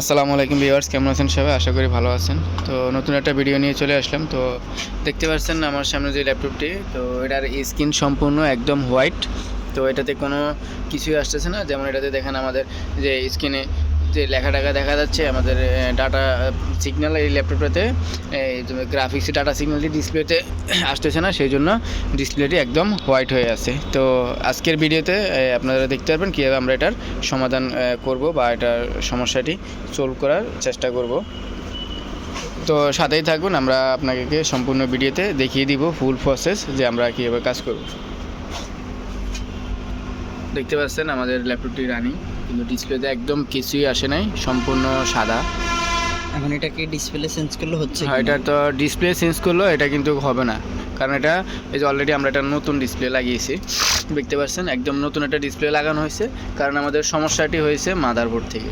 আসসালামু আলাইকুম ভিউয়ার্স, কেমন আছেন সবাই? আশা করি ভালো আছেন। তো নতুন একটা ভিডিও নিয়ে চলে আসলাম। তো দেখতে পাচ্ছেন আমার সামনে যে ল্যাপটপটি, তো এটার স্ক্রিন সম্পূর্ণ একদম হোয়াইট। তো এটাতে কোনো কিছুই আসতেছে না। যেমন এটাতে দেখেন আমাদের যে স্ক্রিনে যে লেখা টাকা দেখা যাচ্ছে, আমাদের ডাটা সিগন্যাল এই ল্যাপটপটাতে এই গ্রাফিক্স ডাটা সিগন্যালটি ডিসপ্লেতে আসতেছে না, সেই জন্য ডিসপ্লেটি একদম হোয়াইট হয়ে আছে। তো আজকের ভিডিওতে আপনারা দেখতে পারবেন কীভাবে আমরা এটার সমাধান করব বা এটার সমস্যাটি সলভ করার চেষ্টা করব। তো সাথেই থাকবেন আমরা আপনাকে সম্পূর্ণ ভিডিওতে দেখিয়ে দিব ফুল প্রসেস যে আমরা কীভাবে কাজ করব। দেখতে পাচ্ছেন আমাদের ল্যাপটপটি রানিং কিন্তু ডিসপ্লেতে একদম কিছুই আসে নাই সম্পূর্ণ সাদা। এখন এটাকে ডিসপ্লে চেঞ্জ করলে হচ্ছে হ্যাঁ এটা তো ডিসপ্লে চেঞ্জ করল এটা কিন্তু হবে না। কারণ এটা এই যে অলরেডি আমরা একটা নতুন ডিসপ্লে লাগিয়েছি দেখতে পাচ্ছেন? একদম নতুন একটা ডিসপ্লে লাগানো হয়েছে। কারণ আমাদের সমস্যাটি হয়েছে মাদারবোর্ড থেকে।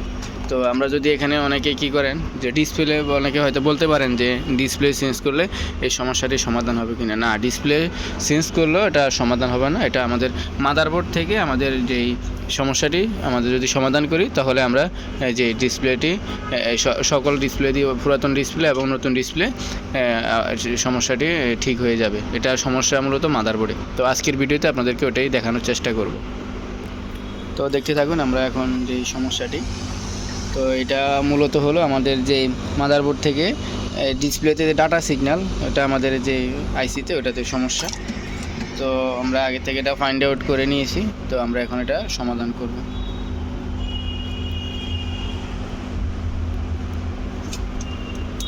তো আমরা যদি এখানে অনেকে কি করেন যে ডিসপ্লে অনেকে হয়তো বলতে পারেন যে ডিসপ্লে চেঞ্জ করলে এই সমস্যাটির সমাধান হবে কিনা? না ডিসপ্লে চেঞ্জ করলেও এটা সমাধান হবে না। এটা আমাদের মাদারবোর্ড থেকে আমাদের যেই সমস্যাটি আমাদের যদি সমাধান করি, তাহলে আমরা যে ডিসপ্লেটি সকল ডিসপ্লে দিয়ে পুরাতন ডিসপ্লে এবং নতুন ডিসপ্লে সমস্যাটি ঠিক হয়ে যাবে। এটা সমস্যা মূলত মাদারবোর্ডে তো আজকের ভিডিওতে আপনাদেরকে ওটাই দেখানোর চেষ্টা করব। তো দেখতে থাকুন, আমরা এখন যে সমস্যাটি তো এটা মূলত হলো আমাদের যে মাদারবোর্ড থেকে ডিসপ্লেতে যে ডাটা সিগন্যাল ওটা আমাদের যে আইসিতে ওটাতে সমস্যা। তো আমরা আগে থেকে এটা ফাইন্ড আউট করে নিয়েছি, তো আমরা এখন এটা সমাধান করব।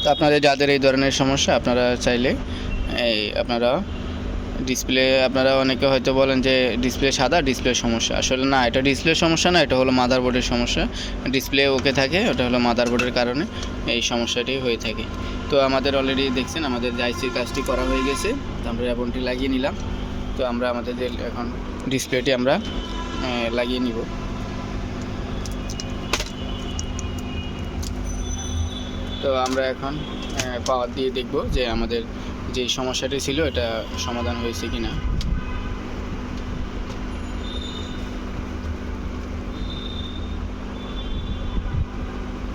তো আপনাদের যাদের এই ধরনের সমস্যা, আপনারা চাইলে, এই, আপনারা ডিসপ্লে আপনারা অনেকে হয়তো বলেন যে ডিসপ্লে সাদা ডিসপ্লে সমস্যা। আসলে না, এটা ডিসপ্লে সমস্যা না, এটা হলো মাদারবোর্ডের সমস্যা। ডিসপ্লে ওকে থাকে, ওটা হলো মাদারবোর্ডের কারণে এই সমস্যাটি হয়ে থাকে। তো আমাদের অলরেডি দেখছেন, আমাদের আইসির কাজটি করা হয়ে গেছে, তো আমরা অ্যাপনটি লাগিয়ে নিলাম। তো আমরা আমাদের এখন ডিসপ্লেটি আমরা লাগিয়ে নিব। তো আমরা এখন পাওয়ার দিয়ে দেখব যে আমাদের যে সমস্যাটি ছিল, এটা সমাধান হয়েছে কি না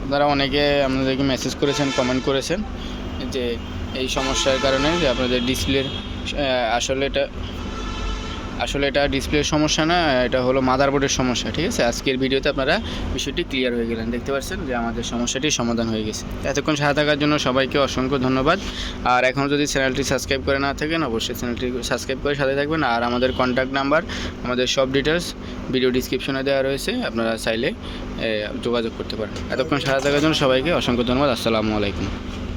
আপনারা অনেকে আপনাদেরকে মেসেজ করেছেন কমেন্ট করেছেন যে এই সমস্যার কারণে যে আপনাদের ডিসপ্লের আসলে এটা আসলে এটা ডিসপ্লের সমস্যা না, এটা হলো মাদারবোর্ডের সমস্যা, ঠিক আছে? আজকের ভিডিওতে আপনারা বিষয়টি ক্লিয়ার হয়ে গেলেন। দেখতে পাচ্ছেন যে আমাদের সমস্যাটি সমাধান হয়ে গেছে। এতক্ষণ সাথে থাকার জন্য সবাইকে অসংখ্য ধন্যবাদ। আর এখন যদি চ্যানেলটি সাবস্ক্রাইব করে না থাকেন, অবশ্যই চ্যানেলটি সাবস্ক্রাইব করে সাথে থাকবেন। আর আমাদের কন্ট্যাক্ট নাম্বার আমাদের সব ডিটেলস ভিডিও ডিসক্রিপশনে দেওয়া রয়েছে। আপনারা চাইলে যোগাযোগ করতে পারেন। এতক্ষণ সাথে থাকার জন্য সবাইকে অসংখ্য ধন্যবাদ। আসসালামু আলাইকুম।